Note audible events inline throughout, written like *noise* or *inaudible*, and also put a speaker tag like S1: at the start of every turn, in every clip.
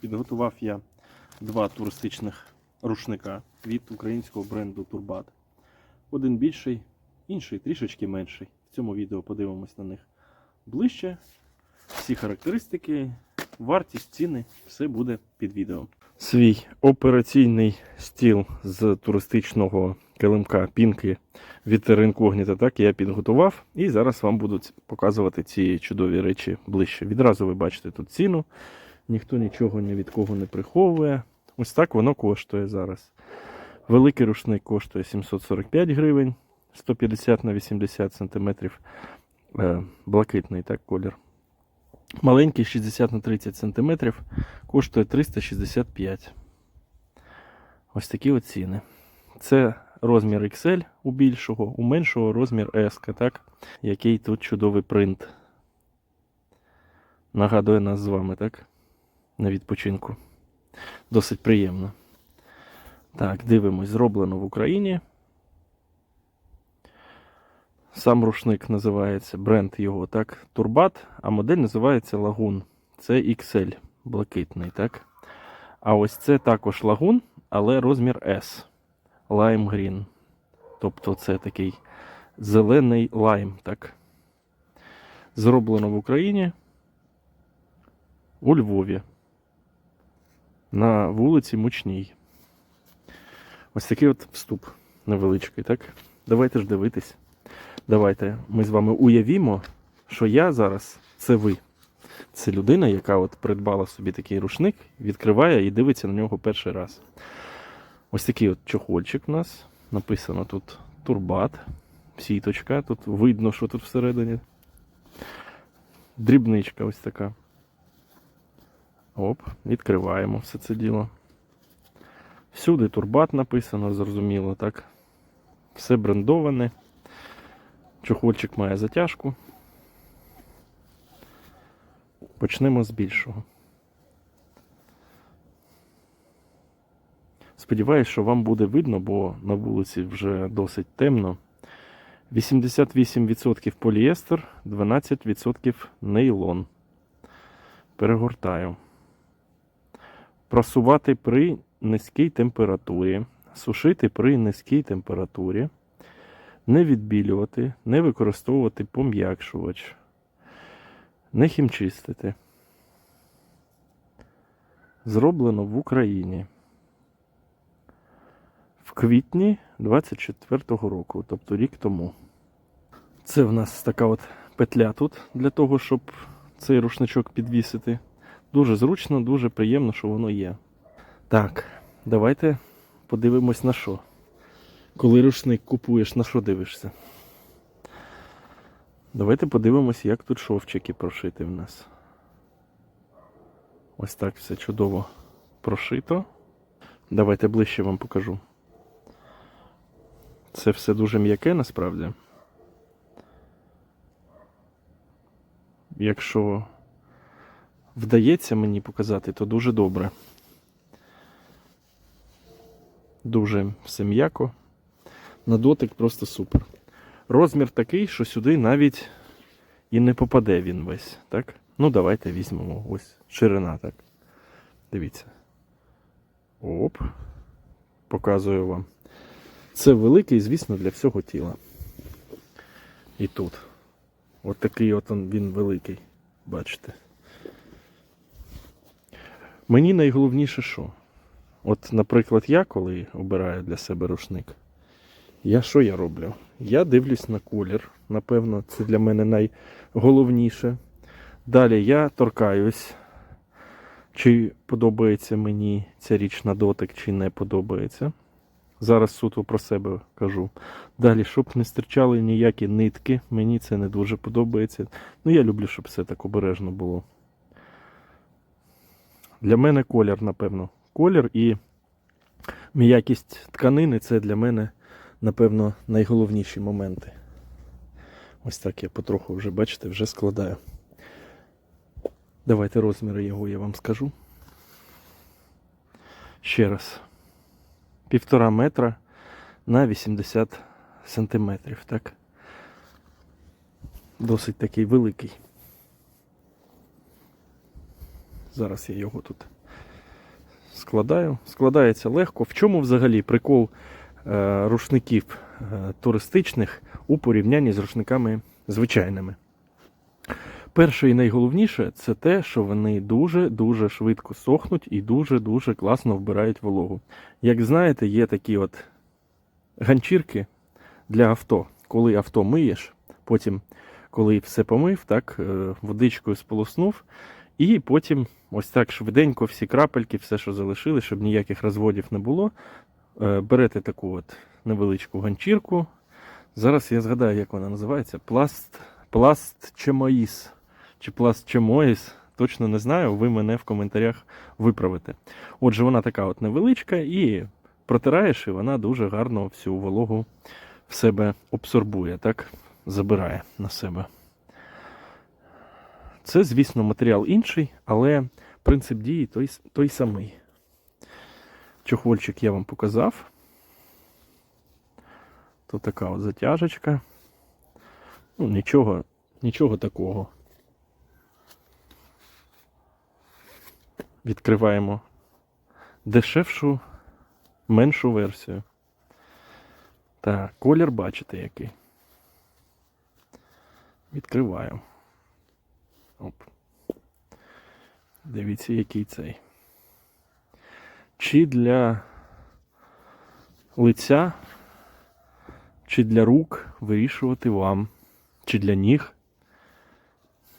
S1: Підготував я два туристичних рушника від українського бренду Турбат. Один більший, інший трішечки менший. В цьому відео подивимось на них ближче. Всі характеристики, вартість, ціни, все буде під відео. Свій операційний стіл з туристичного килимка пінки від Теренкогніта так я підготував. І зараз вам буду показувати ці чудові речі ближче. Відразу ви бачите тут ціну. Ніхто нічого ні від кого не приховує. Ось так воно коштує зараз. Великий рушник коштує 745 гривень, 150 на 80 сантиметрів. Е, блакитний так, колір. Маленький 60 на 30 сантиметрів коштує 365. Ось такі от ціни. Це розмір XL у більшого, у меншого розмір S, так? Який тут чудовий принт. Нагадує нас з вами, так? На відпочинку. Досить приємно. Так, дивимось, зроблено в Україні. Сам рушник називається бренд його, так, Турбат, а модель називається Лагун. Це XL блакитний, так? А ось це також лагун, але розмір S. Lime Green. Тобто це такий зелений лайм, так? Зроблено в Україні у Львові. На вулиці Мучній. Ось такий от вступ невеличкий, так? Давайте ж дивитись. Давайте ми з вами уявімо, що я зараз це ви. Це людина, яка от придбала собі такий рушник, відкриває і дивиться на нього перший раз. Ось такий от чохольчик у нас. Написано тут турбат, сіточка. Тут видно, що тут всередині. Дрібничка ось така. Оп, відкриваємо все це діло. Всюди турбат написано, зрозуміло, так. Все брендоване. Чохольчик має затяжку. Почнемо з більшого. Сподіваюсь, що вам буде видно, бо на вулиці вже досить темно. 88% поліестер, 12% нейлон. Перегортаю. Просувати при низькій температурі. Сушити при низькій температурі. Не відбілювати, не використовувати пом'якшувач. Не хімчистити. Зроблено в Україні. В квітні 24-го року, тобто рік тому. Це в нас така от петля тут для того, щоб цей рушничок підвісити. Дуже зручно, дуже приємно, що воно є. Так, давайте подивимось на що. Коли рушник купуєш, на що дивишся? Давайте подивимось, як тут шовчики прошити в нас. Ось так все чудово прошито. Давайте ближче вам покажу. Це все дуже м'яке насправді. Якщо вдається мені показати, то дуже добре. Дуже все м'яко. На дотик просто супер. Розмір такий, що сюди навіть і не попаде він весь. Так? Ну, давайте візьмемо. Ось ширина, так. Дивіться. Оп. Показую вам. Це великий, звісно, для всього тіла. І тут. От такий от він великий. Бачите. Мені найголовніше що? От, наприклад, я коли обираю для себе рушник, я що я роблю? Я дивлюсь на колір. Напевно, це для мене найголовніше. Далі я торкаюсь, чи подобається мені ця річ на дотик, чи не подобається. Зараз суто про себе кажу. Далі, щоб не стирчали ніякі нитки, мені це не дуже подобається. Ну, я люблю, щоб все так обережно було. Для мене колір, напевно. Колір і м'якість тканини це для мене, напевно, найголовніші моменти. Ось так я потроху вже, бачите, вже складаю. Давайте розміри його я вам скажу. Ще раз. Півтора метра на 80 сантиметрів, так? Досить такий великий. Зараз я його тут складаю. Складається легко. В чому взагалі прикол е, рушників е, туристичних у порівнянні з рушниками звичайними? Перше і найголовніше це те, що вони дуже-дуже швидко сохнуть і дуже-дуже класно вбирають вологу. Як знаєте, є такі от ганчірки для авто. Коли авто миєш, потім, коли все помив, так, е, водичкою сполоснув, і потім ось так швиденько всі крапельки, все, що залишили, щоб ніяких розводів не було. е, Берете таку от невеличку ганчірку. Зараз я згадаю, як вона називається. Пласт, пласт чемоїс. Чи пласт чемоїс. Точно не знаю, ви мене в коментарях виправите. Отже, вона така от невеличка, і протираєш, і вона дуже гарно всю вологу в себе абсорбує, так? Забирає на себе. Це, звісно, матеріал інший, але принцип дії той, той самий. Чохольчик я вам показав. Тут така от затяжечка. Ну, нічого, нічого такого. Відкриваємо дешевшу, меншу версію. Так, колір бачите який. Відкриваю. Оп. Дивіться, який цей. Чи для лиця, чи для рук вирішувати вам, чи для ніг.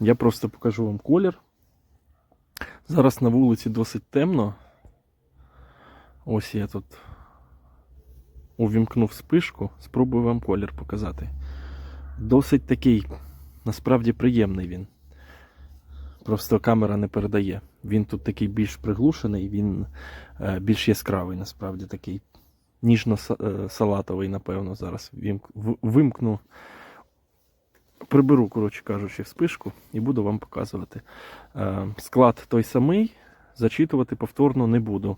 S1: Я просто покажу вам колір. Зараз на вулиці досить темно. Ось я тут увімкнув спишку, спробую вам колір показати. Досить такий, насправді приємний він. Просто камера не передає. Він тут такий більш приглушений, він е, більш яскравий, насправді такий ніжно-салатовий, напевно, зараз вимкну. Приберу, коротше кажучи, спишку і буду вам показувати. Е, Склад той самий, зачитувати повторно не буду.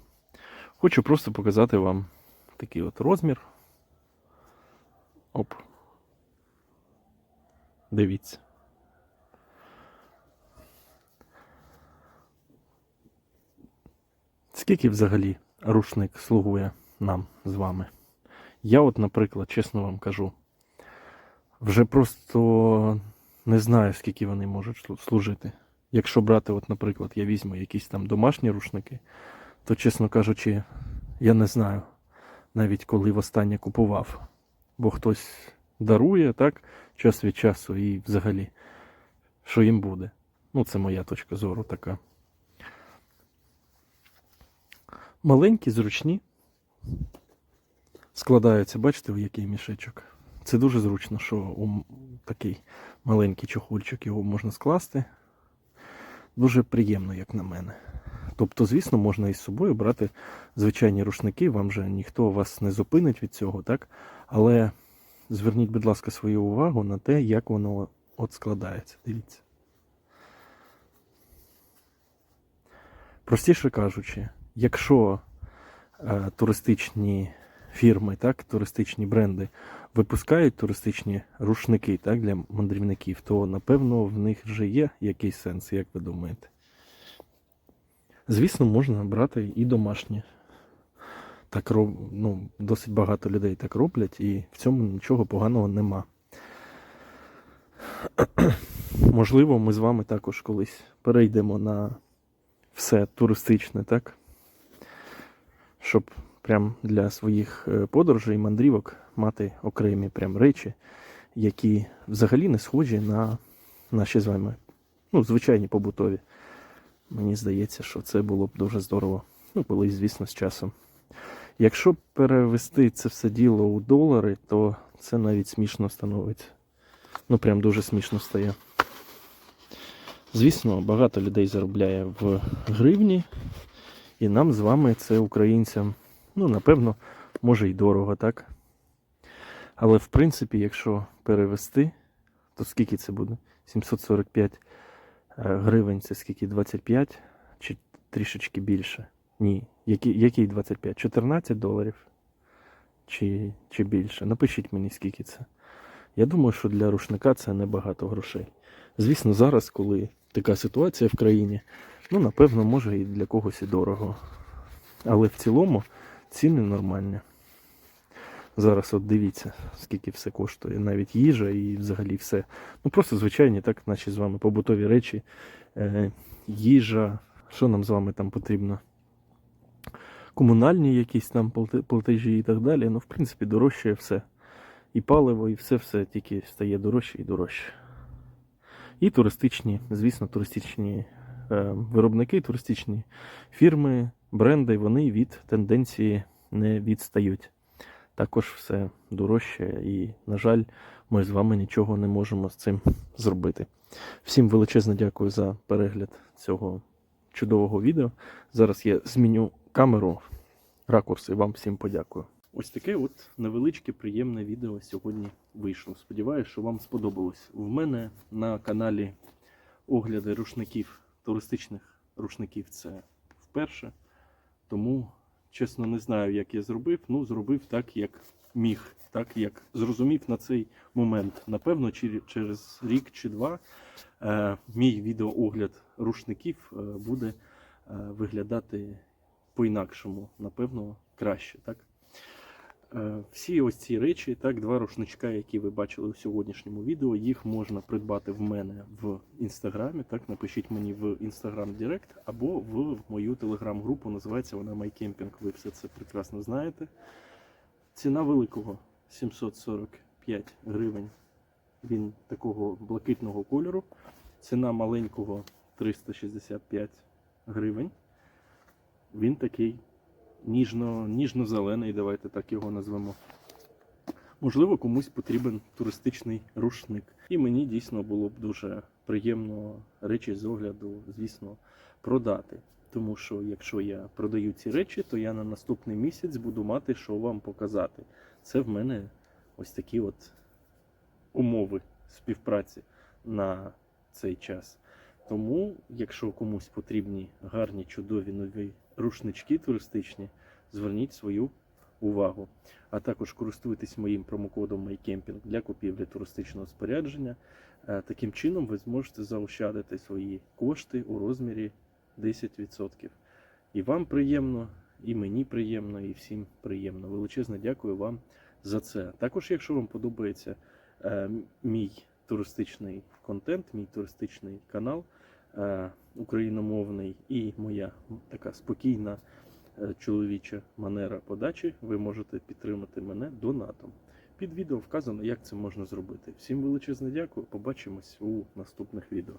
S1: Хочу просто показати вам такий от розмір. Оп. Дивіться. Скільки взагалі рушник слугує нам з вами? Я, от, наприклад, чесно вам кажу, вже просто не знаю, скільки вони можуть служити. Якщо брати, от, наприклад, я візьму якісь там домашні рушники, то, чесно кажучи, я не знаю навіть коли востаннє купував. Бо хтось дарує, так, час від часу і взагалі, що їм буде. Ну, це моя точка зору така. Маленькі, зручні. Складаються, бачите, в який мішечок. Це дуже зручно, що у такий маленький чохольчик його можна скласти. Дуже приємно, як на мене. Тобто, звісно, можна із собою брати звичайні рушники, вам же ніхто вас не зупинить від цього, так? Але зверніть, будь ласка, свою увагу на те, як воно от складається. Дивіться. Простіше кажучи, якщо е, туристичні фірми, так, туристичні бренди випускають туристичні рушники так, для мандрівників, то напевно в них вже є якийсь сенс, як ви думаєте? Звісно, можна брати і домашні. Так роб... ну, досить багато людей так роблять, і в цьому нічого поганого нема. *clears throat* Можливо, ми з вами також колись перейдемо на все туристичне, так? Щоб прям для своїх е, подорожей мандрівок мати окремі прям речі, які взагалі не схожі на наші з вами ну, звичайні побутові. Мені здається, що це було б дуже здорово. Ну, колись, звісно, з часом. Якщо перевести це все діло у долари, то це навіть смішно становиться. Ну, прям дуже смішно стає. Звісно, багато людей заробляє в гривні, і нам з вами це українцям, ну, напевно, може й дорого, так? Але в принципі, якщо перевести, то скільки це буде? 745 е, гривень це скільки? 25 чи трішечки більше? Ні. Який, який 25? 14 доларів? Чи, чи більше? Напишіть мені, скільки це. Я думаю, що для рушника це небагато грошей. Звісно, зараз, коли така ситуація в країні, ну, напевно, може і для когось і дорого. Але в цілому ціни нормальні. Зараз от дивіться, скільки все коштує, навіть їжа і взагалі все. Ну просто звичайні, так, наші з вами побутові речі, е, їжа, що нам з вами там потрібно? Комунальні якісь там платежі і так далі. Ну, в принципі, дорожчає все. І паливо, і все-все тільки стає дорожче і дорожче. І туристичні, звісно, туристичні е, виробники, туристичні фірми, бренди, вони від тенденції не відстають. Також все дорожче, і, на жаль, ми з вами нічого не можемо з цим зробити. Всім величезне дякую за перегляд цього чудового відео. Зараз я зміню камеру, ракурс і вам всім подякую. Ось таке от невеличке приємне відео сьогодні вийшло. Сподіваюся, що вам сподобалось. В мене на каналі огляди рушників, туристичних рушників це вперше. Тому, чесно, не знаю, як я зробив. Ну, зробив так, як міг, так як зрозумів на цей момент. Напевно, через рік чи два е, мій відеоогляд рушників е, буде е, виглядати по-інакшому, напевно, краще. Так? Е, Всі ось ці речі, так, два рушничка, які ви бачили у сьогоднішньому відео, їх можна придбати в мене в інстаграмі. Так, напишіть мені в інстаграм Директ або в мою телеграм-групу. Називається вона MyCamping. Ви все це прекрасно знаєте. Ціна великого 745 гривень. Він такого блакитного кольору. Ціна маленького 365 гривень. Він такий ніжно, ніжно-зелений, давайте так його назвемо. Можливо, комусь потрібен туристичний рушник. І мені дійсно було б дуже приємно речі з огляду, звісно, продати. Тому що якщо я продаю ці речі, то я на наступний місяць буду мати, що вам показати. Це в мене ось такі от умови співпраці на цей час. Тому, якщо комусь потрібні гарні, чудові нові рушнички туристичні, зверніть свою увагу. А також користуйтесь моїм промокодом MyCamping для купівлі туристичного спорядження. Е, Таким чином ви зможете заощадити свої кошти у розмірі 10%. І вам приємно, і мені приємно, і всім приємно. Величезне дякую вам за це. Також, якщо вам подобається е, мій туристичний контент, мій туристичний канал україномовний і моя така спокійна е, чоловіча манера подачі, ви можете підтримати мене донатом. Під відео вказано, як це можна зробити. Всім величезне дякую. Побачимось у наступних відео.